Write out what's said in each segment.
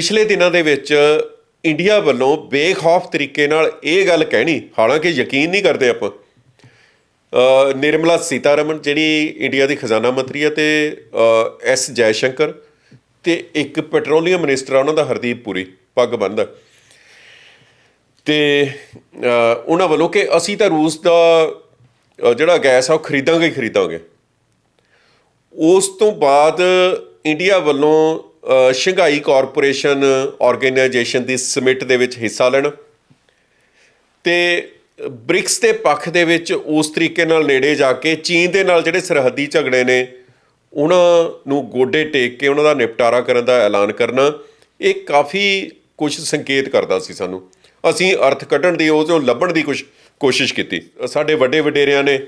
ਪਿਛਲੇ ਦਿਨਾਂ ਦੇ ਵਿੱਚ ਇੰਡੀਆ ਵੱਲੋਂ ਬੇਖੌਫ ਤਰੀਕੇ ਨਾਲ ਇਹ ਗੱਲ ਕਹਿਣੀ, ਹਾਲਾਂਕਿ ਯਕੀਨ ਨਹੀਂ ਕਰਦੇ ਆਪਾਂ। ਨਿਰਮਲਾ ਸੀਤਾਰਮਨ, ਜਿਹੜੀ ਇੰਡੀਆ ਦੀ ਖਜ਼ਾਨਾ ਮੰਤਰੀ ਹੈ ਤੇ ਐਸ ਜੈਸ਼ੰਕਰ ਤੇ ਇੱਕ ਪੈਟਰੋਲੀਅਮ ਮਿਨਿਸਟਰ ਉਹਨਾਂ ਦਾ ਹਰਦੀਪ ਪੁਰੀ ਪੱਗ ਬੰਨਦਾ ਤੇ ਉਹਨਾਂ ਵੱਲੋਂ ਕਿ ਅਸੀਂ ਤਾਂ ਰੂਸ ਦਾ ਜਿਹੜਾ ਗੈਸ ਆ ਉਹ ਖਰੀਦਾਂਗੇ ਹੀ ਖਰੀਦਾਂਗੇ। ਉਸ ਤੋਂ ਬਾਅਦ ਇੰਡੀਆ ਵੱਲੋਂ ਸ਼ੰਘਾਈ ਕਾਰਪੋਰੇਸ਼ਨ ਆਰਗੇਨਾਈਜੇਸ਼ਨ ਦੀ ਸਮਿਟ ਦੇ ਵਿੱਚ ਹਿੱਸਾ ਲੈਣਾ ਤੇ ਬ੍ਰਿਕਸ ਦੇ ਪੱਖ ਦੇ ਵਿੱਚ ਉਸ ਤਰੀਕੇ ਨਾਲ ਨੇੜੇ ਜਾ ਕੇ ਚੀਨ ਦੇ ਨਾਲ ਜਿਹੜੇ ਸਰਹੱਦੀ ਝਗੜੇ ਨੇ, ਉਹਨਾਂ ਨੂੰ ਗੋਡੇ ਟੇਕ ਕੇ ਉਹਨਾਂ ਦਾ ਨਿਪਟਾਰਾ ਕਰਨ ਦਾ ਐਲਾਨ ਕਰਨਾ, ਇਹ ਕਾਫੀ ਕੁਝ ਸੰਕੇਤ ਕਰਦਾ ਸੀ ਸਾਨੂੰ। ਅਸੀਂ ਅਰਥ ਕੱਢਣ ਦੀ ਉਹ ਤੋਂ ਲੱਭਣ ਦੀ ਕੁਝ ਕੋਸ਼ਿਸ਼ ਕੀਤੀ। ਸਾਡੇ ਵੱਡੇ ਵਡੇਰਿਆਂ ਨੇ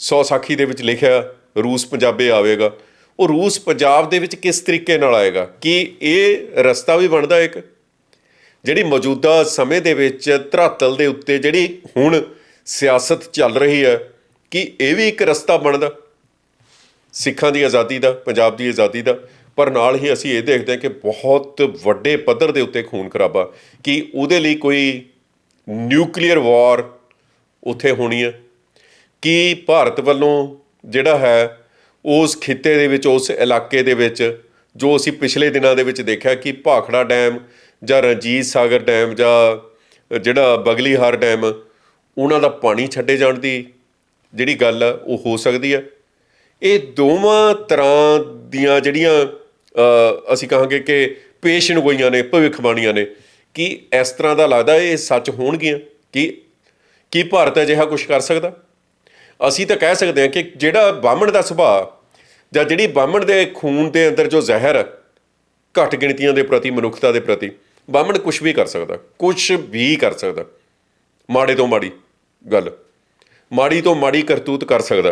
ਸੌ ਸਾਖੀ ਦੇ ਵਿੱਚ ਲਿਖਿਆ, ਰੂਸ ਪੰਜਾਬੇ ਆਵੇਗਾ। ਉਹ ਰੂਸ ਪੰਜਾਬ ਦੇ ਵਿੱਚ ਕਿਸ ਤਰੀਕੇ ਨਾਲ ਆਏਗਾ? ਕਿ ਇਹ ਰਸਤਾ ਵੀ ਬਣਦਾ ਇੱਕ? ਜਿਹੜੀ ਮੌਜੂਦਾ ਸਮੇਂ ਦੇ ਵਿੱਚ ਧਰਾਤਲ ਦੇ ਉੱਤੇ ਜਿਹੜੀ ਹੁਣ ਸਿਆਸਤ ਚੱਲ ਰਹੀ ਹੈ, ਕਿ ਇਹ ਵੀ ਇੱਕ ਰਸਤਾ ਬਣਦਾ? ਸਿੱਖਾਂ ਦੀ ਆਜ਼ਾਦੀ ਦਾ, ਪੰਜਾਬ ਦੀ ਆਜ਼ਾਦੀ ਦਾ, ਪਰ ਨਾਲ ਹੀ ਅਸੀਂ ਇਹ ਦੇਖਦੇ ਹਾਂ ਕਿ ਬਹੁਤ ਵੱਡੇ ਪੱਧਰ ਦੇ ਉੱਤੇ ਖੂਨ ਖਰਾਬਾ, ਕਿ ਉਹਦੇ ਲਈ ਕੋਈ ਨਿਊਕਲੀਅਰ ਵਾਰ ਉੱਥੇ ਹੋਣੀ ਹੈ? ਕਿ ਭਾਰਤ ਵੱਲੋਂ ਜਿਹੜਾ ਹੈ ਉਸ ਖਿੱਤੇ ਦੇ ਵਿੱਚ, ਉਸ ਇਲਾਕੇ ਦੇ ਵਿੱਚ, ਜੋ ਅਸੀਂ ਪਿਛਲੇ ਦਿਨਾਂ ਦੇ ਵਿੱਚ ਦੇਖਿਆ ਕਿ ਭਾਖੜਾ ਡੈਮ ਜਾਂ ਰਣਜੀਤ ਸਾਗਰ ਡੈਮ ਜਾਂ ਜਿਹੜਾ ਬਗਲੀਹਾਰ ਡੈਮ, ਉਹਨਾਂ ਦਾ ਪਾਣੀ ਛੱਡੇ ਜਾਣ ਦੀ ਜਿਹੜੀ ਗੱਲ ਆ, ਉਹ ਹੋ ਸਕਦੀ ਹੈ ਇਹ ਦੋਵਾਂ ਤਰ੍ਹਾਂ ਦੀਆਂ ਜਿਹੜੀਆਂ ਅਸੀਂ ਕਹਾਂਗੇ ਕਿ ਪੇਸ਼ਨ ਗੋਈਆਂ ਨੇ, ਭਵਿੱਖਬਾਣੀਆਂ ਨੇ, ਕਿ ਇਸ ਤਰ੍ਹਾਂ ਦਾ ਲੱਗਦਾ ਇਹ ਸੱਚ ਹੋਣਗੀਆਂ? ਕਿ, ਕੀ ਭਾਰਤ ਅਜਿਹਾ ਕੁਝ ਕਰ ਸਕਦਾ? ਅਸੀਂ ਤਾਂ ਕਹਿ ਸਕਦੇ ਹਾਂ ਕਿ ਜਿਹੜਾ ਬਾਹਮਣ ਦਾ ਸੁਭਾਅ ਜਾਂ ਜਿਹੜੀ ਬਾਹਮਣ ਦੇ ਖੂਨ ਦੇ ਅੰਦਰ ਜੋ ਜ਼ਹਿਰ ਹੈ, ਘੱਟ ਗਿਣਤੀਆਂ ਦੇ ਪ੍ਰਤੀ ਮਨੁੱਖਤਾ ਦੇ ਪ੍ਰਤੀ ਬਾਹਮਣ ਕੁਝ ਵੀ ਕਰ ਸਕਦਾ ਕੁਝ ਵੀ ਕਰ ਸਕਦਾ। ਮਾੜੇ ਤੋਂ ਮਾੜੀ ਗੱਲ ਮਾੜੀ ਤੋਂ ਮਾੜੀ ਕਰਤੂਤ ਕਰ ਸਕਦਾ।